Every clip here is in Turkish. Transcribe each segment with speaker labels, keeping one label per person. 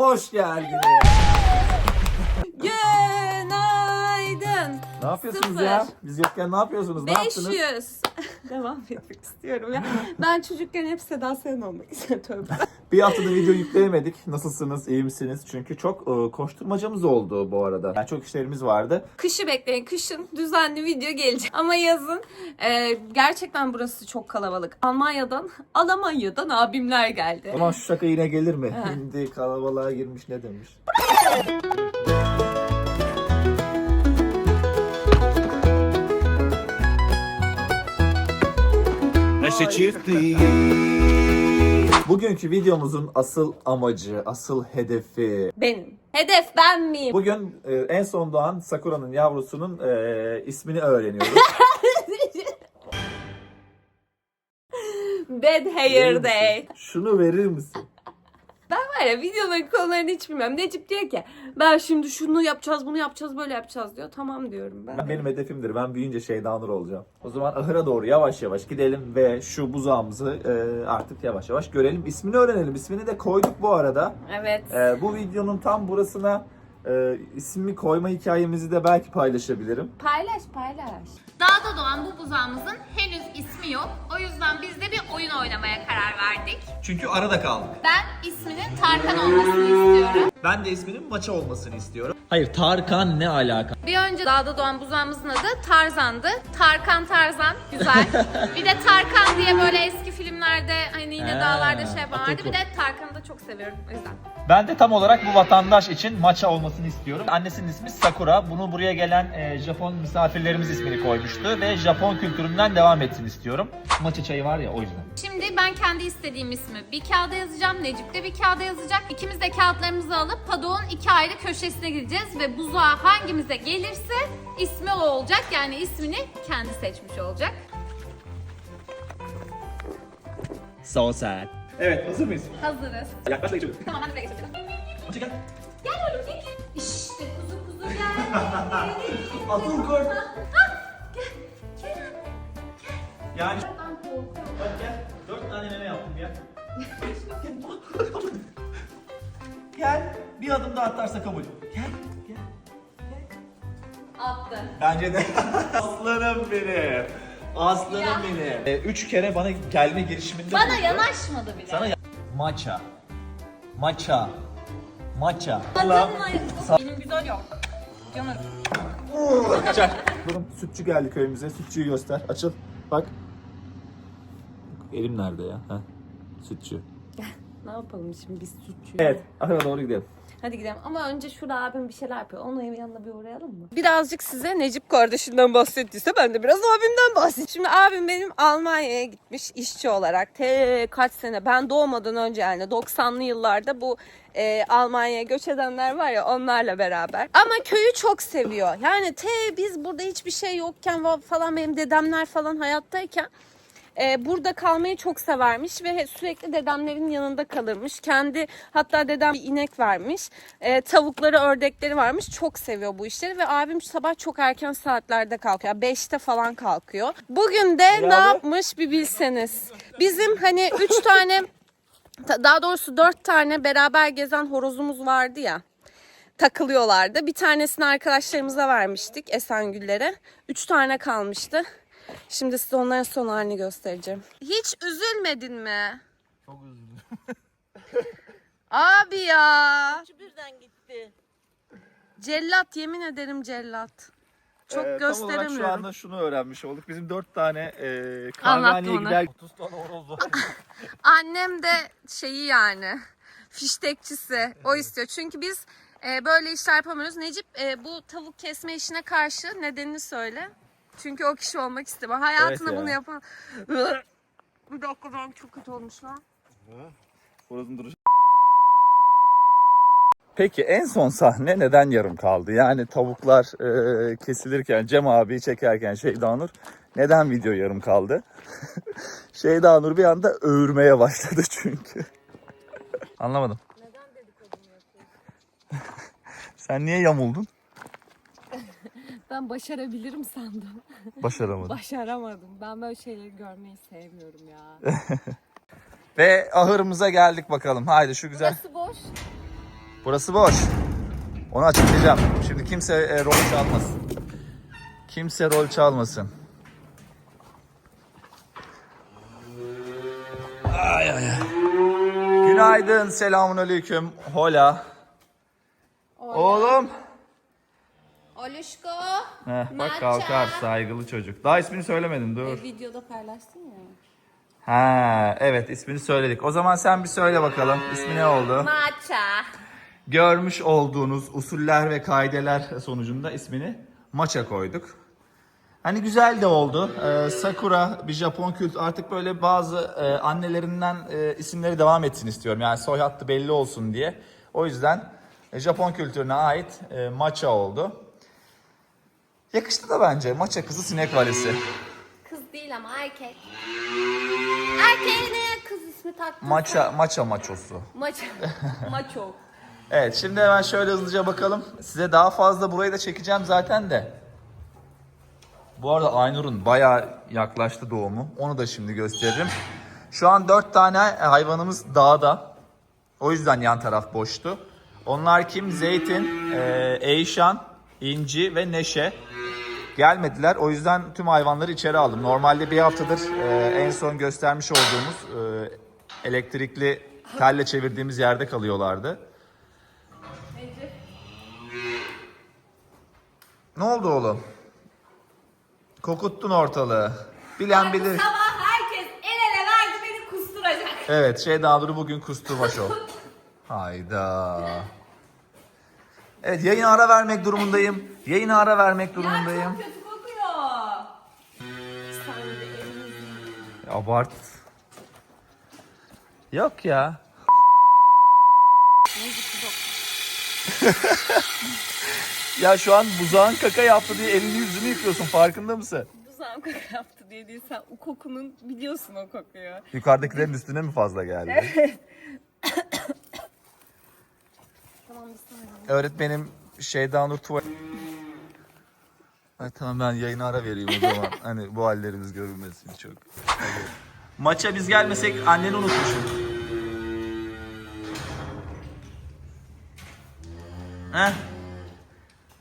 Speaker 1: Hoş geldiniz. Yapıyorsunuz
Speaker 2: Sıfır.
Speaker 1: ya? Biz yokken ne yapıyorsunuz? Ne yaptınız?
Speaker 2: 500. Devam etmek istiyorum ya. Ben çocukken hep Seda Sayan olmak istedim. Tövbe.
Speaker 1: Bir haftada video yükleyemedik. Nasılsınız? iyi misiniz? Çünkü çok e, koşturmacamız oldu bu arada. Yani çok işlerimiz vardı.
Speaker 2: Kışı bekleyin. Kışın düzenli video gelecek. Ama yazın e, gerçekten burası çok kalabalık. Almanya'dan, Almanya'dan abimler geldi.
Speaker 1: Ama şu şaka yine gelir mi? Hindi kalabalığa girmiş ne demiş?
Speaker 3: Neyse çiftliği
Speaker 1: Bugünkü videomuzun asıl amacı, asıl hedefi.
Speaker 2: Benim. Hedef ben miyim?
Speaker 1: Bugün e, en son doğan Sakura'nın yavrusunun e, ismini öğreniyoruz.
Speaker 2: Bad Hair? Day.
Speaker 1: Şunu verir misin?
Speaker 2: Var ya videoların konularını hiç bilmem. Necip diyor ki ben şimdi şunu yapacağız, bunu yapacağız, böyle yapacağız diyor. Tamam diyorum ben.
Speaker 1: Benim hedefimdir. Ben büyüyünce Şeyda Nur olacağım. O zaman ahıra doğru yavaş yavaş gidelim ve şu buzağımızı e, artık yavaş yavaş görelim. İsmini öğrenelim. İsmini de koyduk bu arada.
Speaker 2: Evet.
Speaker 1: E, bu videonun tam burasına e, ismi koyma hikayemizi de belki paylaşabilirim.
Speaker 2: Paylaş paylaş.
Speaker 4: Dağda doğan bu buzağımızın henüz ismi yok. O yüzden biz de bir oyun oynamaya karar verdik.
Speaker 1: Çünkü arada kaldık.
Speaker 4: Ben isminin Tarkan olmasını istiyorum.
Speaker 1: Ben de isminin maça olmasını istiyorum.
Speaker 5: Hayır Tarkan ne alaka?
Speaker 4: Bir önce dağda doğan buzağımızın adı Tarzan'dı. Tarkan Tarzan güzel. bir de Tarkan diye böyle eski filmlerde hani yine
Speaker 1: He,
Speaker 4: dağlarda şey yapan vardı.
Speaker 1: Atatürk.
Speaker 4: Bir de Tarkan'ı da çok seviyorum o yüzden.
Speaker 1: Ben de tam olarak bu vatandaş için maça olmasını istiyorum. Annesinin ismi Sakura. Bunu buraya gelen e, Japon misafirlerimiz ismini koymuştu ve Japon kültüründen devam etsin istiyorum. Maça çayı var ya o yüzden.
Speaker 4: Şimdi ben kendi istediğim ismi bir kağıda yazacağım. Necip de bir kağıda yazacak. İkimiz de kağıtlarımızı alıp padoğun iki ayrı köşesine gideceğiz ve buzağa hangimize gelirse ismi o olacak. Yani ismini kendi seçmiş olacak.
Speaker 5: So sad.
Speaker 1: Evet hazır mıyız?
Speaker 4: Hazırız.
Speaker 1: Yaklaş da geçelim.
Speaker 4: Tamam ben de geçelim.
Speaker 1: Maça gel.
Speaker 4: Gel oğlum gel. İşte kuzu kuzu gel.
Speaker 1: Atıl kurt.
Speaker 4: Gel. Gel.
Speaker 1: Yani
Speaker 4: Ben korkuyorum.
Speaker 1: bak gel. Dört tane meme yaptım ya. gel. Bir adım daha atarsa kabul. Gel. Gel.
Speaker 4: Attı.
Speaker 1: Bence de. Aslanım benim. Aslanım
Speaker 4: Ya.
Speaker 1: benim. E, üç kere bana gelme girişiminde
Speaker 4: Bana
Speaker 1: bulundu.
Speaker 4: yanaşmadı bile.
Speaker 1: Sana ya- Maça. Maça. Maça.
Speaker 4: Benim güzel yok. Canım.
Speaker 1: Kaçar. Durun sütçü geldi köyümüze. Sütçüyü göster. Açıl. Bak. Elim nerede ya? Ha. Sütçü.
Speaker 2: Ne yapalım şimdi biz sütçü?
Speaker 1: Evet. Ahıra doğru gidelim.
Speaker 2: Hadi gidelim ama önce şurada abim bir şeyler yapıyor. Onun evin yanına bir uğrayalım mı? Birazcık size Necip kardeşinden bahsettiyse ben de biraz abimden bahsedeyim. Şimdi abim benim Almanya'ya gitmiş işçi olarak. Te kaç sene ben doğmadan önce yani 90'lı yıllarda bu e, Almanya'ya göç edenler var ya onlarla beraber. Ama köyü çok seviyor. Yani te biz burada hiçbir şey yokken falan benim dedemler falan hayattayken e, burada kalmayı çok severmiş ve sürekli dedemlerin yanında kalırmış. Kendi hatta dedem bir inek vermiş. E, tavukları, ördekleri varmış. Çok seviyor bu işleri ve abim sabah çok erken saatlerde kalkıyor. 5'te falan kalkıyor. Bugün de ne
Speaker 1: Bravo.
Speaker 2: yapmış bir bilseniz. Bizim hani 3 tane ta- daha doğrusu 4 tane beraber gezen horozumuz vardı ya takılıyorlardı. Bir tanesini arkadaşlarımıza vermiştik Esengüllere. Üç tane kalmıştı. Şimdi size onların son halini göstereceğim. Hiç üzülmedin mi?
Speaker 1: Çok üzüldüm.
Speaker 2: Abi ya.
Speaker 6: birden gitti.
Speaker 2: Cellat yemin ederim cellat. Çok
Speaker 1: Ee, Tam olarak şu
Speaker 2: gösteremiyorum.
Speaker 1: anda şunu öğrenmiş olduk. Bizim dört tane e, kahvehaneye gider. 30 tane horoz var.
Speaker 2: Annem de şeyi yani fiştekçisi o istiyor. Çünkü biz e, böyle işler yapamıyoruz. Necip e, bu tavuk kesme işine karşı nedenini söyle. Çünkü o kişi olmak istemiyor. Hayatında
Speaker 1: Evet ya.
Speaker 2: bunu yapan... Bir dakika ben çok kötü olmuş lan.
Speaker 1: Horozun duruşu. Peki en son sahne neden yarım kaldı? Yani tavuklar e, kesilirken Cem abi çekerken Şeyda Nur neden video yarım kaldı? Şeyda Nur bir anda öğürmeye başladı çünkü. Anlamadım. Sen niye yamuldun?
Speaker 2: Ben başarabilirim sandım.
Speaker 1: Başaramadın.
Speaker 2: Başaramadım. Ben böyle şeyleri görmeyi sevmiyorum ya.
Speaker 1: Ve ahırımıza geldik bakalım. Haydi şu güzel.
Speaker 4: Burası boş.
Speaker 1: Burası boş. Onu açıklayacağım. Şimdi kimse e, rol çalmasın. Kimse rol çalmasın. Ay ay ay. Günaydın, selamun aleyküm. Hola. Oğlum.
Speaker 2: Oluşko.
Speaker 1: Heh, bak
Speaker 2: Matcha.
Speaker 1: kalkar saygılı çocuk. Daha ismini söylemedim dur.
Speaker 2: Videoda paylaştın ya.
Speaker 1: Ha evet ismini söyledik. O zaman sen bir söyle bakalım. İsmi ne oldu?
Speaker 2: Matcha.
Speaker 1: Görmüş olduğunuz usuller ve kaideler sonucunda ismini Maça koyduk. Hani güzel de oldu. Ee, Sakura bir Japon kült artık böyle bazı e, annelerinden e, isimleri devam etsin istiyorum. Yani soy hattı belli olsun diye. O yüzden e, Japon kültürüne ait e, Maça oldu. Yakıştı da bence. Maça kızı sinek valisi.
Speaker 2: Kız değil ama erkek. Erkeğe ne kız ismi taktın?
Speaker 1: Maça, maça maçosu.
Speaker 2: Maça. Maço.
Speaker 1: Evet şimdi hemen şöyle hızlıca bakalım. Size daha fazla burayı da çekeceğim zaten de. Bu arada Aynur'un bayağı yaklaştı doğumu. Onu da şimdi gösteririm. Şu an dört tane hayvanımız dağda. O yüzden yan taraf boştu. Onlar kim? Zeytin, e, Eyşan, İnci ve Neşe. Gelmediler. O yüzden tüm hayvanları içeri aldım. Normalde bir haftadır e, en son göstermiş olduğumuz e, elektrikli telle çevirdiğimiz yerde kalıyorlardı. Ne oldu oğlum? Kokuttun ortalığı. Bilen bilir.
Speaker 2: Sabah herkes el ele verdi beni kusturacak.
Speaker 1: Evet şey Dağları bugün kusturma şov. Hayda. Evet yayına ara vermek durumundayım. Yayına ara vermek durumundayım.
Speaker 2: kötü kokuyor. Sen de elini
Speaker 1: Abart. Yok ya. ya şu an buzağın kaka yaptı diye elini yüzünü yıkıyorsun farkında mısın?
Speaker 2: Buzağım kaka yaptı diye değil sen o kokunun biliyorsun o kokuyu.
Speaker 1: Yukarıdakilerin üstüne mi fazla geldi?
Speaker 2: Tamam bir saniye.
Speaker 1: Öğretmenim Şeyda Nur Tuval... Ay, tamam ben yayına ara vereyim o zaman. hani bu hallerimiz görülmesin çok. Hadi. Maça biz gelmesek anneni unutmuşum. Heh.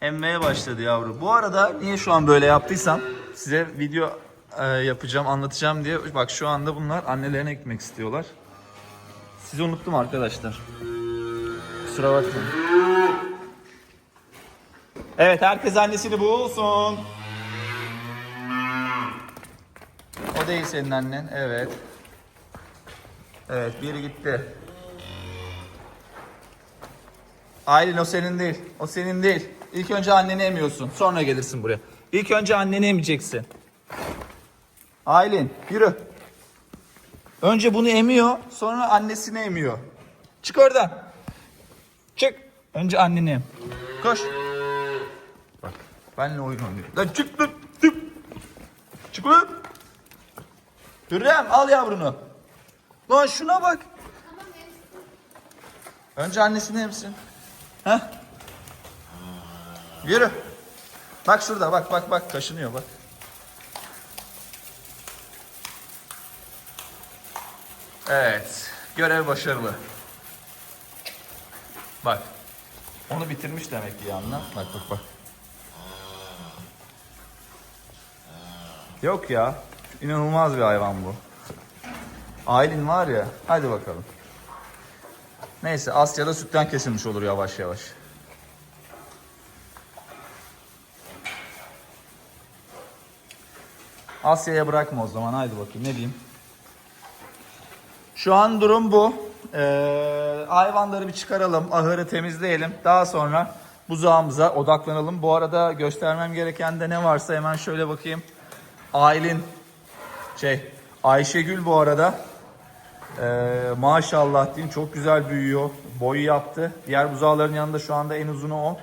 Speaker 1: Emmeye başladı yavru. Bu arada niye şu an böyle yaptıysam size video e, yapacağım, anlatacağım diye. Bak şu anda bunlar annelerine gitmek istiyorlar. Sizi unuttum arkadaşlar. Kusura bakmayın. Evet herkes annesini bulsun. O değil senin annen. Evet. Evet biri gitti. Aylin o senin değil. O senin değil. İlk önce anneni emiyorsun. Sonra gelirsin buraya. İlk önce anneni emeceksin. Aylin yürü. Önce bunu emiyor. Sonra annesini emiyor. Çık oradan. Çık. Önce anneni em. Koş. Benle oyun oynuyor. Lan çık lan. Çık. Çık lan. Hürrem al yavrunu. Lan şuna bak. Önce annesini emsin. Heh. Yürü. Bak şurada bak bak bak kaşınıyor bak. Evet. Görev başarılı. Bak. Onu bitirmiş demek ki yanına. Bak bak bak. Yok ya. İnanılmaz bir hayvan bu. Aylin var ya. Hadi bakalım. Neyse Asya'da sütten kesilmiş olur yavaş yavaş. Asya'ya bırakma o zaman. Haydi bakayım ne diyeyim. Şu an durum bu. Ee, hayvanları bir çıkaralım, ahırı temizleyelim. Daha sonra buzağımıza odaklanalım. Bu arada göstermem gereken de ne varsa hemen şöyle bakayım. Aylin, şey, Ayşegül bu arada. Ee, maşallah diyeyim çok güzel büyüyor. Boyu yaptı. Diğer buzağların yanında şu anda en uzunu o.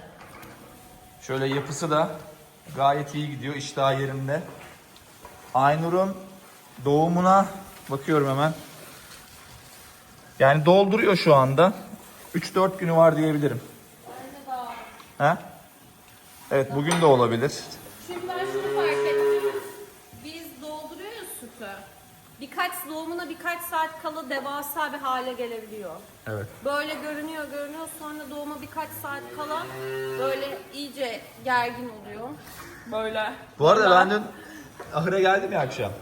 Speaker 1: Şöyle yapısı da gayet iyi gidiyor. İştah yerinde. Aynur'un doğumuna bakıyorum hemen. Yani dolduruyor şu anda. 3-4 günü var diyebilirim. Ha? Evet bugün de olabilir.
Speaker 2: Birkaç doğumuna birkaç saat kala devasa bir hale gelebiliyor.
Speaker 1: Evet.
Speaker 2: Böyle görünüyor görünüyor sonra doğuma birkaç saat kala böyle iyice gergin oluyor. Böyle.
Speaker 1: Bu arada ben dün ahıra geldim ya akşam.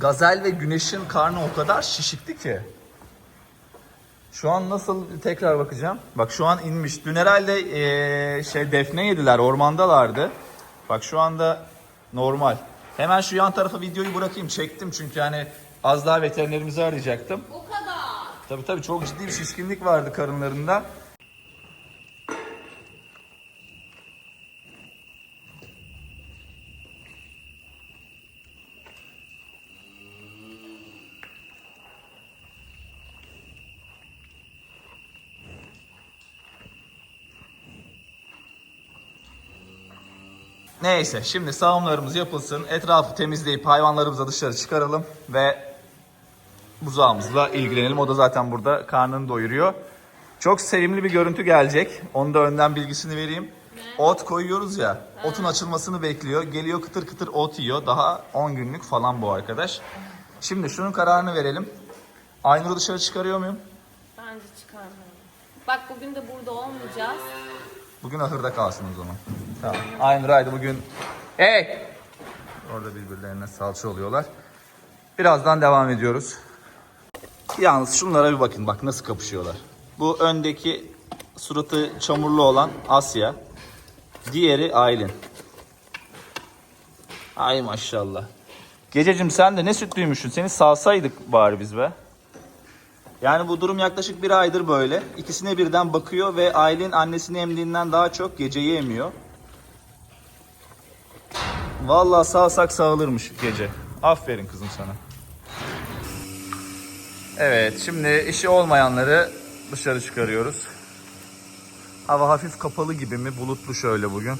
Speaker 1: Gazel ve Güneş'in karnı o kadar şişikti ki. Şu an nasıl tekrar bakacağım. Bak şu an inmiş. Dün herhalde eee, şey defne yediler. Ormandalardı. Bak şu anda normal. Hemen şu yan tarafa videoyu bırakayım. Çektim çünkü hani az daha veterinerimizi arayacaktım.
Speaker 2: O kadar.
Speaker 1: Tabii tabii çok ciddi bir şişkinlik vardı karınlarında. Neyse şimdi sağımlarımız yapılsın. Etrafı temizleyip hayvanlarımızı dışarı çıkaralım ve buzağımızla ilgilenelim. O da zaten burada karnını doyuruyor. Çok sevimli bir görüntü gelecek. Onu da önden bilgisini vereyim. Ot koyuyoruz ya. Otun açılmasını bekliyor. Geliyor kıtır kıtır ot yiyor. Daha 10 günlük falan bu arkadaş. Şimdi şunun kararını verelim. Aynur'u dışarı çıkarıyor muyum?
Speaker 2: Bence çıkarmayalım. Bak bugün de burada olmayacağız.
Speaker 1: Bugün ahırda kalsın o zaman. Tamam. Aynur haydi bugün. Hey! Orada birbirlerine salça oluyorlar. Birazdan devam ediyoruz. Yalnız şunlara bir bakın bak nasıl kapışıyorlar. Bu öndeki suratı çamurlu olan Asya. Diğeri Aylin. Ay maşallah. Gececim sen de ne sütlüymüşsün. Seni salsaydık bari biz be. Yani bu durum yaklaşık bir aydır böyle. İkisine birden bakıyor ve Aylin annesini emdiğinden daha çok geceyi emiyor. Vallahi sağsak sağılırmış gece. Aferin kızım sana. Evet şimdi işi olmayanları dışarı çıkarıyoruz. Hava hafif kapalı gibi mi? Bulutlu şöyle bugün.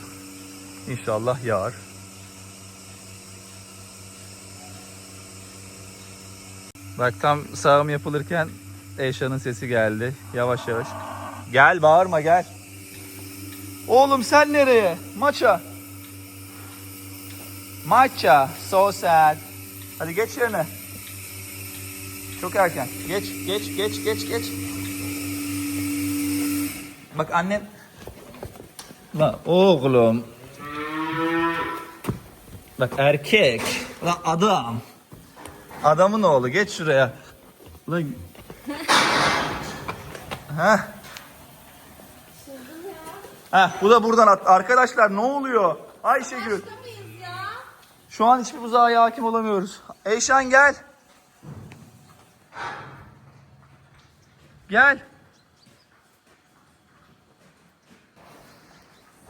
Speaker 1: İnşallah yağar. Bak tam sağım yapılırken Eşan'ın sesi geldi. Yavaş yavaş. Gel bağırma gel. Oğlum sen nereye? Maça. Maça. So sad. Hadi geç yerine. Çok erken. Geç, geç, geç, geç, geç. Bak annen... La oğlum. Bak erkek. La adam. Adamın oğlu geç şuraya. La Heh. Heh, bu da buradan at. Arkadaşlar ne oluyor? Ayşegül. Şu an hiçbir buzağa hakim olamıyoruz. Eyşan gel. Gel.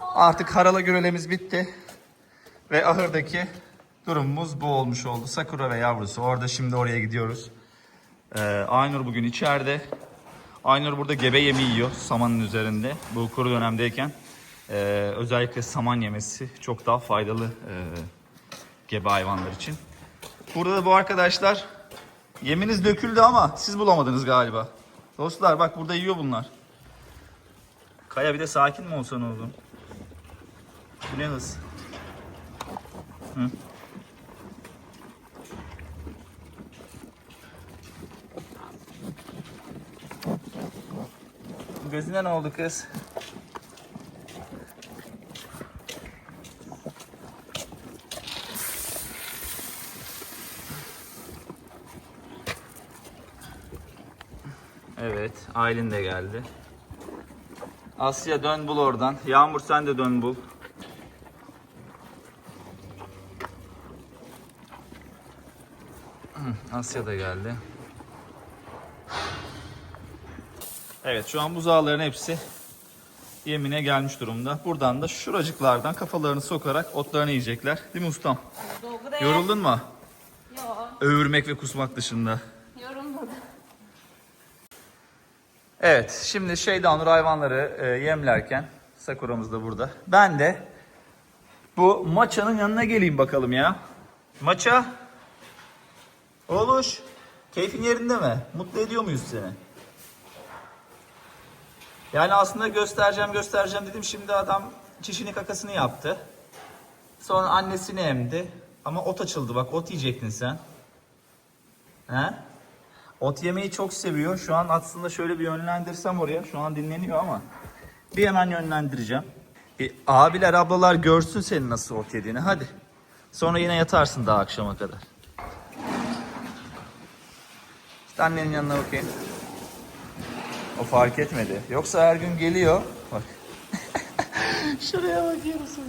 Speaker 1: Artık harala görelemiz bitti. Ve ahırdaki durumumuz bu olmuş oldu. Sakura ve yavrusu. Orada şimdi oraya gidiyoruz. Ee, Aynur bugün içeride. Aynur burada gebe yemi yiyor samanın üzerinde. Bu kuru dönemdeyken e, özellikle saman yemesi çok daha faydalı e, gebe hayvanlar için. Burada da bu arkadaşlar yeminiz döküldü ama siz bulamadınız galiba. Dostlar bak burada yiyor bunlar. Kaya bir de sakin mi olsan oğlum? Bu ne hız? Hı? Gözüne ne oldu kız? Evet, Aylin de geldi. Asya dön bul oradan. Yağmur sen de dön bul. Asya da geldi. Evet şu an buzağların hepsi yemine gelmiş durumda. Buradan da şuracıklardan kafalarını sokarak otlarını yiyecekler. Değil mi ustam? Yoruldun mu?
Speaker 2: Yok,
Speaker 1: Övürmek ve kusmak dışında. Evet şimdi Şeydanur hayvanları e, yemlerken Sakura'mız da burada. Ben de bu maçanın yanına geleyim bakalım ya. Maça. Oğluş. Keyfin yerinde mi? Mutlu ediyor muyuz seni? Yani aslında göstereceğim göstereceğim dedim. Şimdi adam çişini kakasını yaptı. Sonra annesini emdi. Ama ot açıldı bak ot yiyecektin sen. He? Ot yemeyi çok seviyor. Şu an aslında şöyle bir yönlendirsem oraya. Şu an dinleniyor ama. Bir hemen yönlendireceğim. Bir abiler ablalar görsün senin nasıl ot yediğini. Hadi. Sonra yine yatarsın daha akşama kadar. İşte annenin yanına bakayım. O fark etmedi. Yoksa her gün geliyor. Bak. Şuraya bakıyorum sana.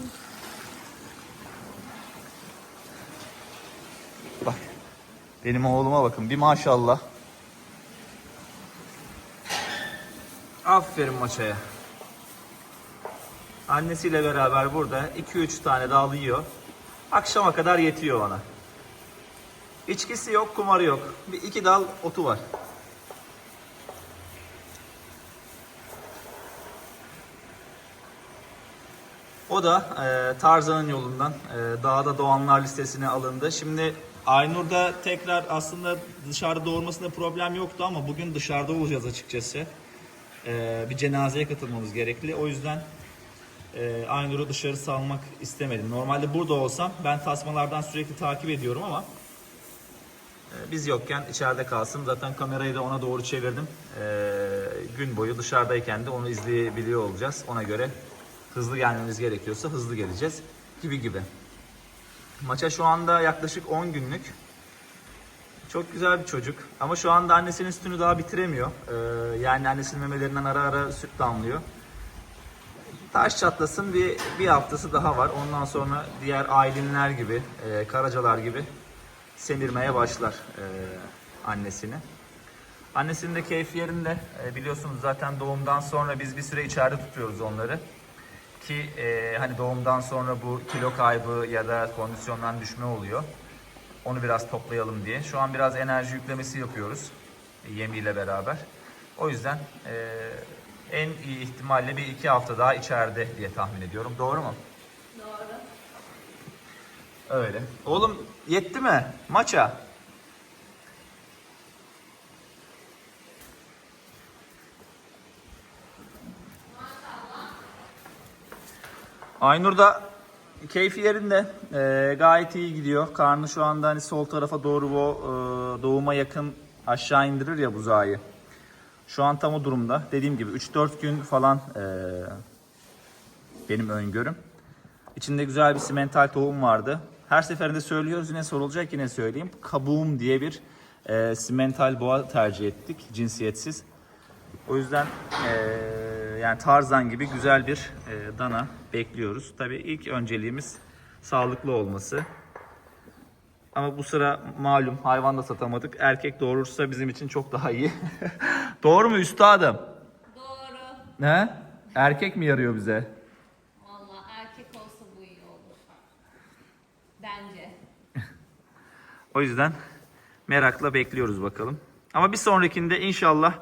Speaker 1: Bak. Benim oğluma bakın. Bir maşallah. Aferin maçaya. Annesiyle beraber burada 2-3 tane dal yiyor. Akşama kadar yetiyor bana. İçkisi yok, kumarı yok. Bir iki dal otu var. O da e, Tarzan'ın yolundan e, dağda doğanlar listesine alındı. Şimdi Aynur'da tekrar aslında dışarıda doğurmasında problem yoktu ama bugün dışarıda olacağız açıkçası. E, bir cenazeye katılmamız gerekli. O yüzden e, Aynur'u dışarı salmak istemedim. Normalde burada olsam ben tasmalardan sürekli takip ediyorum ama e, biz yokken içeride kalsın. Zaten kamerayı da ona doğru çevirdim. E, gün boyu dışarıdayken de onu izleyebiliyor olacağız. Ona göre hızlı gelmemiz gerekiyorsa hızlı geleceğiz gibi gibi. Maça şu anda yaklaşık 10 günlük. Çok güzel bir çocuk. Ama şu anda annesinin sütünü daha bitiremiyor. Ee, yani annesinin memelerinden ara ara süt damlıyor. Taş çatlasın bir, bir haftası daha var. Ondan sonra diğer ailenler gibi, e, karacalar gibi semirmeye başlar e, annesini. Annesinin de keyfi yerinde. E, biliyorsunuz zaten doğumdan sonra biz bir süre içeride tutuyoruz onları. Ki e, hani doğumdan sonra bu kilo kaybı ya da kondisyondan düşme oluyor. Onu biraz toplayalım diye. Şu an biraz enerji yüklemesi yapıyoruz e, yemiyle beraber. O yüzden e, en iyi ihtimalle bir iki hafta daha içeride diye tahmin ediyorum. Doğru mu? Doğru. Öyle. Oğlum yetti mi? Maça. Aynur da keyfi yerinde. Ee, gayet iyi gidiyor. Karnı şu anda hani sol tarafa doğru o e, doğuma yakın aşağı indirir ya buzağı. Şu an tam o durumda. Dediğim gibi 3-4 gün falan e, benim öngörüm. İçinde güzel bir simental tohum vardı. Her seferinde söylüyoruz yine sorulacak yine söyleyeyim. Kabuğum diye bir e, simental boğa tercih ettik cinsiyetsiz. O yüzden eee, yani Tarzan gibi güzel bir eee, dana bekliyoruz. Tabii ilk önceliğimiz sağlıklı olması. Ama bu sıra malum hayvan da satamadık. Erkek doğurursa bizim için çok daha iyi. Doğru mu üstadım?
Speaker 4: Doğru.
Speaker 1: Ne? Erkek mi yarıyor bize?
Speaker 4: Valla erkek olsa bu iyi olur. Bence.
Speaker 1: O yüzden merakla bekliyoruz bakalım. Ama bir sonrakinde inşallah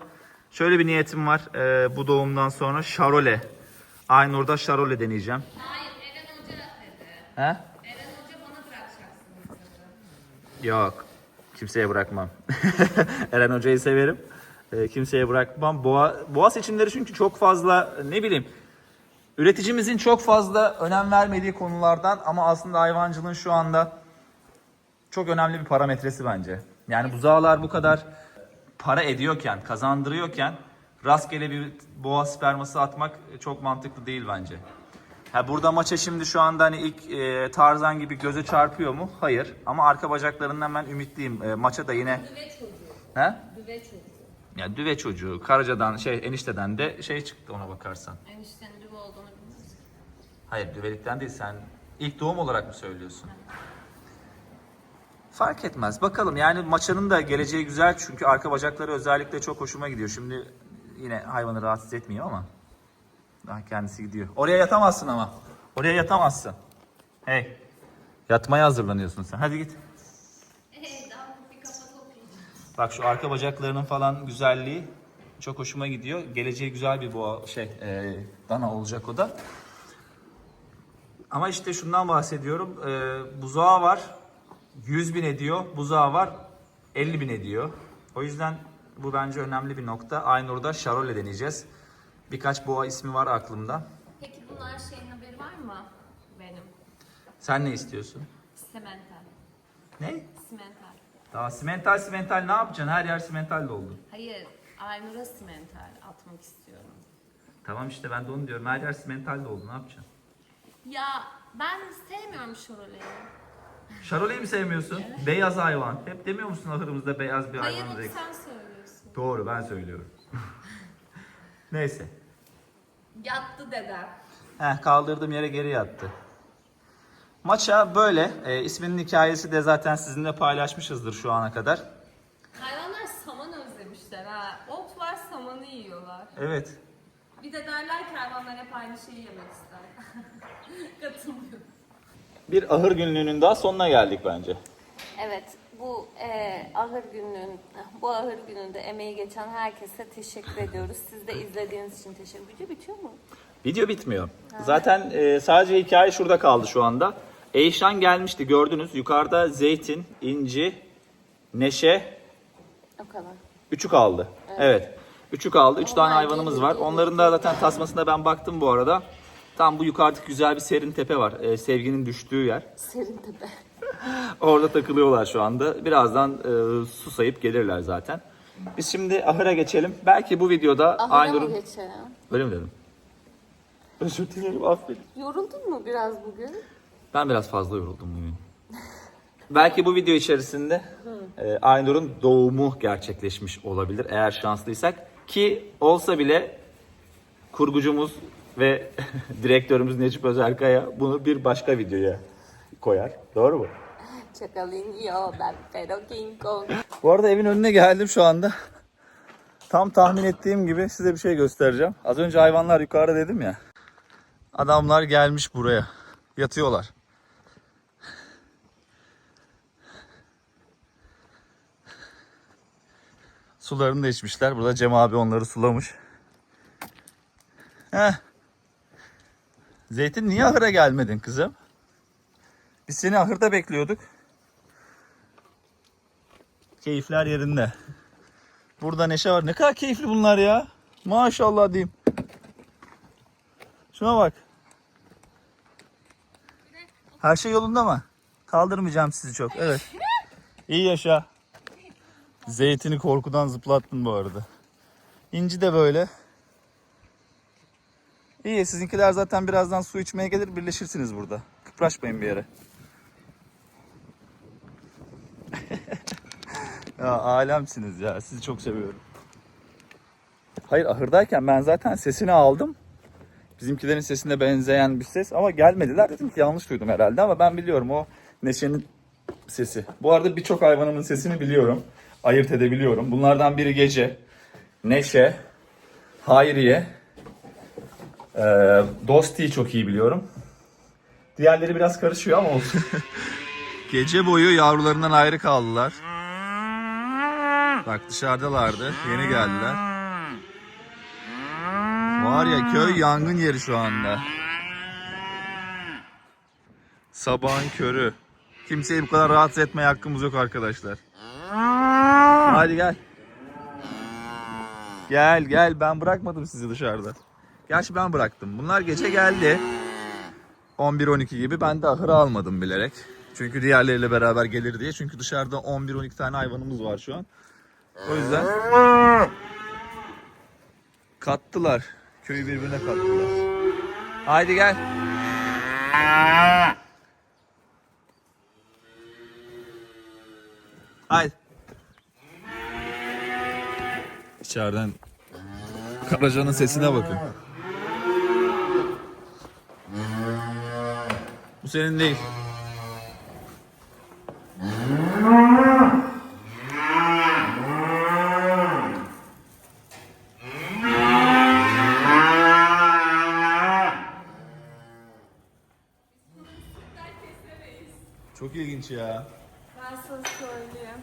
Speaker 1: şöyle bir niyetim var. Eee, bu doğumdan sonra Şarole. Aynur'da Şarole deneyeceğim.
Speaker 4: Hayır Eren Hoca dedi.
Speaker 1: He?
Speaker 4: Eren Hoca bana bırakacaksınız dedi.
Speaker 1: Yok. Kimseye bırakmam. Eren Hoca'yı severim. Ee, kimseye bırakmam. Boğa, boğa seçimleri çünkü çok fazla ne bileyim üreticimizin çok fazla önem vermediği konulardan ama aslında hayvancılığın şu anda çok önemli bir parametresi bence. Yani buzağlar bu kadar para ediyorken, kazandırıyorken rastgele bir boğa sperması atmak çok mantıklı değil bence. Ha burada maça şimdi şu anda hani ilk e, Tarzan gibi göze çarpıyor mu? Hayır. Ama arka bacaklarından ben ümitliyim. E, maça da yine...
Speaker 4: Düve çocuğu.
Speaker 1: He?
Speaker 4: Düve çocuğu.
Speaker 1: Ya düve çocuğu. Karaca'dan şey enişteden de şey çıktı ona bakarsan.
Speaker 4: Eniştenin düve olduğunu bilmez.
Speaker 1: Hayır düvelikten değil sen ilk doğum olarak mı söylüyorsun? Fark etmez. Bakalım yani maçanın da geleceği güzel çünkü arka bacakları özellikle çok hoşuma gidiyor. Şimdi yine hayvanı rahatsız etmiyor ama daha kendisi gidiyor. Oraya yatamazsın ama. Oraya yatamazsın. Hey. Yatmaya hazırlanıyorsun sen. Hadi git. Bak şu arka bacaklarının falan güzelliği çok hoşuma gidiyor. Geleceği güzel bir boğa şey e, dana olacak o da. Ama işte şundan bahsediyorum. E, buzağı var 100 bin ediyor. Buzağı var 50 bin ediyor. O yüzden bu bence önemli bir nokta. Aynur'da Şarole deneyeceğiz. Birkaç boğa ismi var aklımda.
Speaker 4: Peki bunun her şeyin haberi var mı? Benim.
Speaker 1: Sen ne istiyorsun?
Speaker 4: Simental.
Speaker 1: Ne?
Speaker 4: Simental.
Speaker 1: Daha simental simental ne yapacaksın? Her yer simental doldu.
Speaker 2: Hayır, Aynur'a simental atmak istiyorum.
Speaker 1: Tamam işte ben de onu diyorum. Her yer simental doldu. Ne yapacaksın?
Speaker 2: Ya ben sevmiyorum şoroleyi.
Speaker 1: Şaroleyi mi sevmiyorsun? Beyaz hayvan. Hep demiyor musun ahırımızda beyaz bir
Speaker 2: Hayır
Speaker 1: hayvan
Speaker 2: onu
Speaker 1: renk?
Speaker 2: sen söylüyorsun.
Speaker 1: Doğru ben söylüyorum. Neyse.
Speaker 2: Yattı dedem.
Speaker 1: Heh, kaldırdığım yere geri yattı. Maça böyle. E, isminin hikayesi de zaten sizinle paylaşmışızdır şu ana kadar.
Speaker 2: Hayvanlar saman özlemişler ha. Ot var samanı yiyorlar.
Speaker 1: Evet.
Speaker 2: Bir de derler ki hayvanlar hep aynı şeyi yemek ister. Katılmıyorum.
Speaker 1: Bir ahır günlüğünün daha sonuna geldik bence.
Speaker 2: Evet, bu e, ahır gününün, bu ahır gününde emeği geçen herkese teşekkür ediyoruz. Siz de izlediğiniz için teşekkür Video bitiyor mu?
Speaker 1: Video bitmiyor. Zaten e, sadece hikaye şurada kaldı şu anda. Eyşan gelmişti gördünüz. Yukarıda zeytin, inci, neşe,
Speaker 2: O kadar.
Speaker 1: Üçü kaldı. Evet. Üçü kaldı. Üç tane hayvanımız var. Onların da zaten tasmasına ben baktım bu arada. Tam bu yukarıdaki güzel bir serin tepe var. Ee, sevginin düştüğü yer.
Speaker 2: Serin tepe.
Speaker 1: Orada takılıyorlar şu anda. Birazdan e, susayıp gelirler zaten. Biz şimdi ahıra geçelim. Belki bu videoda
Speaker 2: Ahıra mı
Speaker 1: Aynur'un...
Speaker 2: geçelim?
Speaker 1: Öyle mi dedim? Özür dilerim affedin.
Speaker 2: Yoruldun mu biraz bugün?
Speaker 1: Ben biraz fazla yoruldum bugün. Belki bu video içerisinde e, Aynur'un doğumu gerçekleşmiş olabilir eğer şanslıysak. Ki olsa bile kurgucumuz ve direktörümüz Necip Özerkaya bunu bir başka videoya koyar. Doğru mu?
Speaker 2: Çakalin yo ben pero King Kong.
Speaker 1: Bu arada evin önüne geldim şu anda. Tam tahmin ettiğim gibi size bir şey göstereceğim. Az önce hayvanlar yukarıda dedim ya. Adamlar gelmiş buraya. Yatıyorlar. Sularını da içmişler. Burada Cem abi onları sulamış. Heh. Zeytin niye ahıra gelmedin kızım? Biz seni ahırda bekliyorduk. Keyifler yerinde. Burada neşe var. Ne kadar keyifli bunlar ya. Maşallah diyeyim. Şuna bak. Her şey yolunda mı? Kaldırmayacağım sizi çok. Evet. İyi yaşa. Zeytini korkudan zıplattın bu arada. İnci de böyle. İyi sizinkiler zaten birazdan su içmeye gelir birleşirsiniz burada. Kıpraşmayın bir yere. Ya alemsiniz ya. Sizi çok seviyorum. Hayır ahırdayken ben zaten sesini aldım. Bizimkilerin sesine benzeyen bir ses ama gelmediler. Dedim ki yanlış duydum herhalde ama ben biliyorum o Neşe'nin sesi. Bu arada birçok hayvanımın sesini biliyorum. Ayırt edebiliyorum. Bunlardan biri gece, Neşe, Hayriye, ee, Dosti'yi çok iyi biliyorum. Diğerleri biraz karışıyor ama olsun. Gece boyu yavrularından ayrı kaldılar. Bak dışarıdalardı. Yeni geldiler. Var ya köy yangın yeri şu anda. Sabahın körü. Kimseyi bu kadar rahatsız etmeye hakkımız yok arkadaşlar. Hadi gel. Gel gel ben bırakmadım sizi dışarıda. Gerçi ben bıraktım. Bunlar gece geldi. 11-12 gibi ben de ahıra almadım bilerek. Çünkü diğerleriyle beraber gelir diye. Çünkü dışarıda 11-12 tane hayvanımız var şu an. O yüzden kattılar. Köyü birbirine kattılar. Haydi gel. Haydi. İçeriden Karaca'nın sesine bakın. Senin değil. Çok ilginç ya.
Speaker 2: Ben sana söyleyeyim.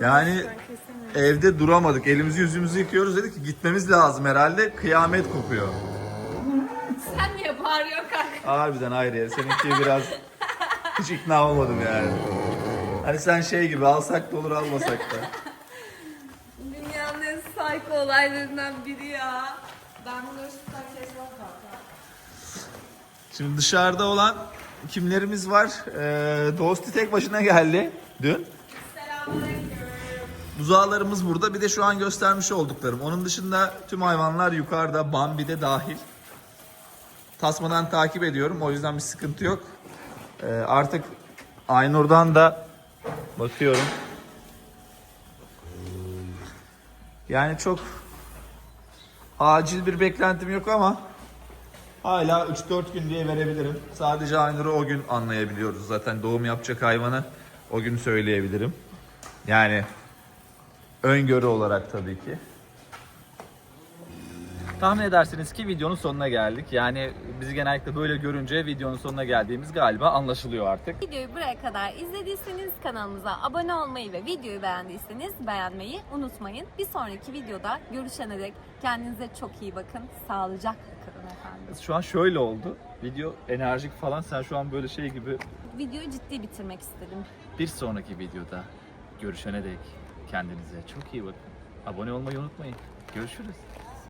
Speaker 1: Yani evde duramadık. Elimizi yüzümüzü yıkıyoruz dedik ki gitmemiz lazım herhalde. Kıyamet kopuyor.
Speaker 2: Sen niye bağırıyorsun kanka?
Speaker 1: Harbiden hayır ya. Seninki biraz hiç ikna olmadım yani. Hani sen şey gibi alsak da olur almasak da.
Speaker 2: Dünyanın en psycho olaylarından biri ya. Ben bunları sütten kesmem kanka.
Speaker 1: Şimdi dışarıda olan kimlerimiz var? Ee, Dosti tek başına geldi dün.
Speaker 2: Selam
Speaker 1: Buzağlarımız burada. Bir de şu an göstermiş olduklarım. Onun dışında tüm hayvanlar yukarıda. Bambi de dahil. Tasmadan takip ediyorum. O yüzden bir sıkıntı yok. Ee, artık Aynur'dan da bakıyorum. Yani çok acil bir beklentim yok ama hala 3-4 gün diye verebilirim. Sadece Aynur'u o gün anlayabiliyoruz. Zaten doğum yapacak hayvanı o gün söyleyebilirim. Yani öngörü olarak tabii ki.
Speaker 6: Tahmin edersiniz ki videonun sonuna geldik. Yani bizi genellikle böyle görünce videonun sonuna geldiğimiz galiba anlaşılıyor artık.
Speaker 2: Videoyu buraya kadar izlediyseniz kanalımıza abone olmayı ve videoyu beğendiyseniz beğenmeyi unutmayın. Bir sonraki videoda görüşene dek kendinize çok iyi bakın. Sağlıcakla kalın efendim.
Speaker 6: Şu an şöyle oldu. Video enerjik falan sen şu an böyle şey gibi
Speaker 2: Videoyu ciddi bitirmek istedim.
Speaker 6: bir sonraki videoda görüşene dek kendinize çok iyi bakın. Abone olmayı unutmayın. Görüşürüz.